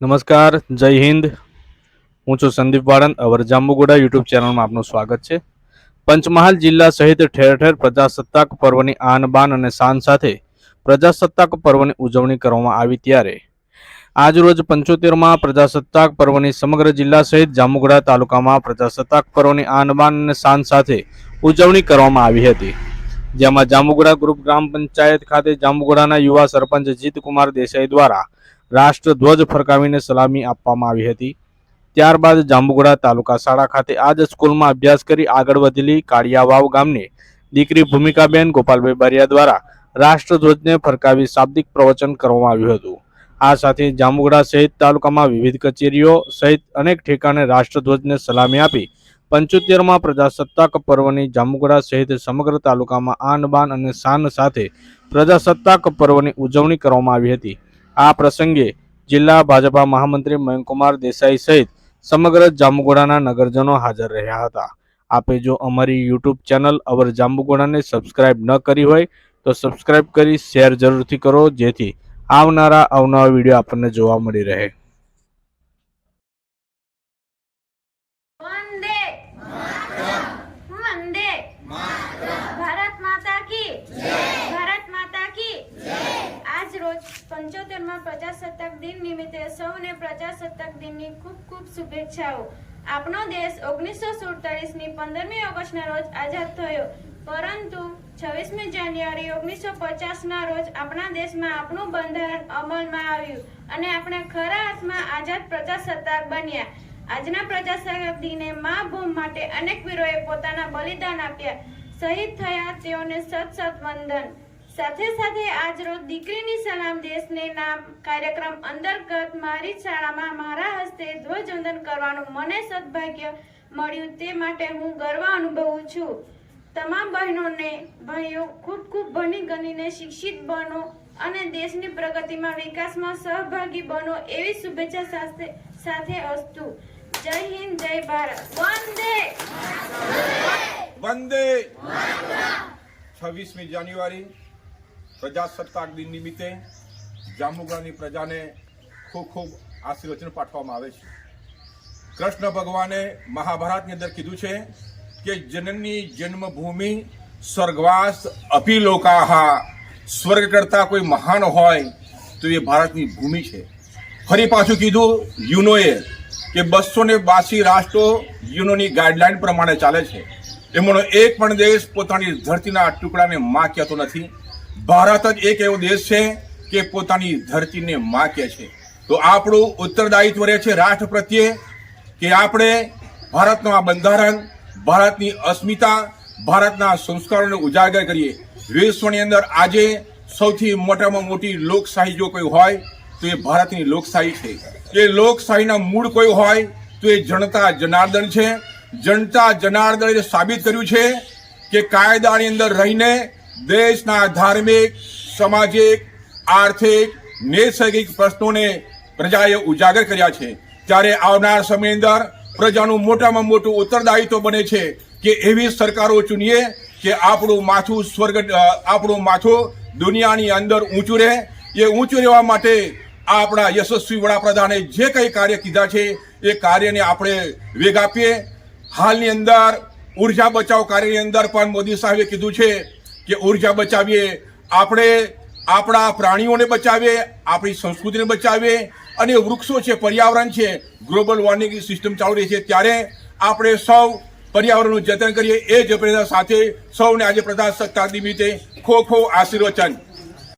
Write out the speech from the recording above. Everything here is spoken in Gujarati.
નમસ્કાર, જય હિન્દ. હું છું સંદીપ વાળંદ. અવર જાંબુગોડા યુટ્યુબ ચેનલમાં આપનું સ્વાગત છે. પંચમહાલ જિલ્લા સહિત ઠેર ઠેર પ્રજાસત્તાક પર્વની આનબાન અને શાન સાથે પ્રજાસત્તાક પર્વની ઉજવણી કરવામાં આવી ત્યારે આજરોજ પંચોતેરમાં પ્રજાસત્તાક પર્વની સમગ્ર જિલ્લા સહિત જાંબુગોડા તાલુકામાં પ્રજાસત્તાક પર્વની આનબાન અને શાન સાથે ઉજવણી કરવામાં આવી હતી. જેમાં જાંબુગોડા ગ્રુપ ગ્રામ પંચાયત ખાતે જાંબુગોડાના યુવા સરપંચ જીતકુમાર દેસાઈ દ્વારા રાષ્ટ્રધ્વજ ફરકાવીને સલામી આપવામાં આવી હતી. ત્યારબાદ જાંબુગડા તાલુકા શાળા ખાતે આ જ સ્કૂલમાં અભ્યાસ કરી આગળ વધેલી કાળિયાવાવ ગામની દીકરી ભૂમિકાબેન ગોપાલભાઈ બારિયા દ્વારા રાષ્ટ્રધ્વજને ફરકાવી શાબ્દિક પ્રવચન કરવામાં આવ્યું હતું. આ સાથે જાંબુગડા સહિત તાલુકામાં વિવિધ કચેરીઓ સહિત અનેક ઠેકાણે રાષ્ટ્રધ્વજને સલામી આપી પંચોતેરમાં પ્રજાસત્તાક પર્વની જાંબુગડા સહિત સમગ્ર તાલુકામાં આન બાન અને શાન સાથે પ્રજાસત્તાક પર્વની ઉજવણી કરવામાં આવી હતી. આ પ્રસંગે જિલ્લા ભાજપા મહામંત્રી મયંકુમાર દેસાઈ સહિત સમગ્ર જાંબુગોડાના નગરજનો હાજર રહ્યા હતા. આપે જો અમારી યુટ્યુબ ચેનલ અવર જાંબુગોડાને સબસ્ક્રાઇબ ન કરી હોય તો સબસ્ક્રાઇબ કરી શેર જરૂરથી કરો જેથી આવનારા અવનવા વીડિયો આપણને જોવા મળી રહે વંદે વંદે ભારત માતા કી ભારત માતા કી આજ રોજ પંચોતેરમાં પ્રજાસત્તાક દિન નિમિત્તે સૌને પ્રજાસત્તાક દિનની ખૂબ ખૂબ શુભેચ્છાઓ. આપણો દેશ ઓગણીસો સુડતાલીસની પંદરમી ઓગસ્ટના રોજ આઝાદ થયો. પરંતુ છવ્વીસમી જાન્યુઆરી ઓગણીસો પચાસ ના રોજ આપણા દેશમાં આપણું બંધારણ અમલમાં આવ્યું અને આપણે ખરા અર્થમાં આઝાદ પ્રજાસત્તાક બન્યા. આજના પ્રજાસત્તાક દિને મા ભૂમ માટે અનેક વીરોએ પોતાના બલિદાન આપ્યા. શહીદ થયા તેઓને સત સત વંદન. સાથે સાથે આજરોજ દીકરીની સલામ દેશને નામ કાર્યક્રમ અંતર્ગત મારી શાળામાં મારા હસ્તે ધ્વજવંદન કરવાનું મને સદભાગ્ય મળ્યું તે માટે હું ગર્વ અનુભવું છું. તમામ બહેનોને, ભાઈઓ, ખૂબ ખૂબ ભણી ગણીને શિક્ષિત બનો અને દેશની પ્રગતિમાં વિકાસમાં સહભાગી બનો એવી શુભેચ્છા સાથે સાથે અસ્તુ. જય હિન્દ, જય ભારત. વંદે! વંદે! છવ્વીસમી જાન્યુઆરી પ્રજાસત્તાક દિન નિમિત્તે જાંબુગડાની પ્રજાને ખૂબ ખૂબ આશીર્વચન પાઠવવામાં આવે છે. કૃષ્ણ ભગવાને મહાભારતની અંદર કીધું છે કે જનની જન્મભૂમિ સ્વર્ગવાસ અપિલોકાહા સ્વર્ગ કરતા કોઈ મહાન હોય તો એ ભારતની ભૂમિ છે. ફરી પાછું કીધું યુનોએ કે બસો ને બાસી રાષ્ટ્રો યુનોની ગાઈડલાઈન પ્રમાણે ચાલે છે. એમનો એક પણ દેશ પોતાની ધરતીના ટુકડાને માં કહેતો નથી. ભારત જ એક એવો દેશ છે કે પોતાની ધરતીને માકે છે. તો આપણું ઉત્તરદાયિત્વ રહે છે રાષ્ટ્ર પ્રત્યે કે આપણે ભારતનું આ બંધારણ, ભારતની અસ્મિતા, ભારતના સંસ્કારોને ઉજાગર કરીએ. વિશ્વની અંદર આજે સૌથી મોટામાં મોટી લોકશાહી જો કોઈ હોય, તો એ ભારતની લોકશાહી છે. એ લોકશાહીના મૂળ કોઈ હોય, તો એ જનતા જનાર્દન છે. જનતા જનાર્દને સાબિત કર્યું છે કે કાયદાની અંદર રહીને દેશના ધાર્મિક, સામાજિક, આર્થિક, નૈસર્ગિક પ્રશ્નોને પ્રજાએ ઉજાગર કર્યા છે. ત્યારે આવનાર સમય અંદર પ્રજાનું મોટામાં મોટું ઉત્તરદાયિત્વ બને છે કે એવી સરકારો ચૂનીએ કે આપણું માથું સ્વર્ગ આપણું માથું દુનિયાની અંદર ઊંચું રહે. એ ઊંચું રહેવા માટે આપણા યશસ્વી વડાપ્રધાને જે કંઈ કાર્ય કીધા છે, એ કાર્યને આપણે વેગ આપીએ. હાલની અંદર ઊર્જા બચાવ કાર્યની અંદર પણ મોદી સાહેબે કીધું છે કે ઊર્જા બચાવીએ, આપણે આપણા પ્રાણીઓને બચાવીએ, આપણી સંસ્કૃતિને બચાવીએ, અને વૃક્ષો છે, પર્યાવરણ છે, ગ્લોબલ વોર્મિંગ સિસ્ટમ ચાલુ રહી છે, ત્યારે આપણે સૌ પર્યાવરણનું જતન કરીએ. એ જ પ્રેરણા સાથે સૌને આજે પ્રજાસત્તાક નિમિત્તે ખો ખો આશીર્વચન.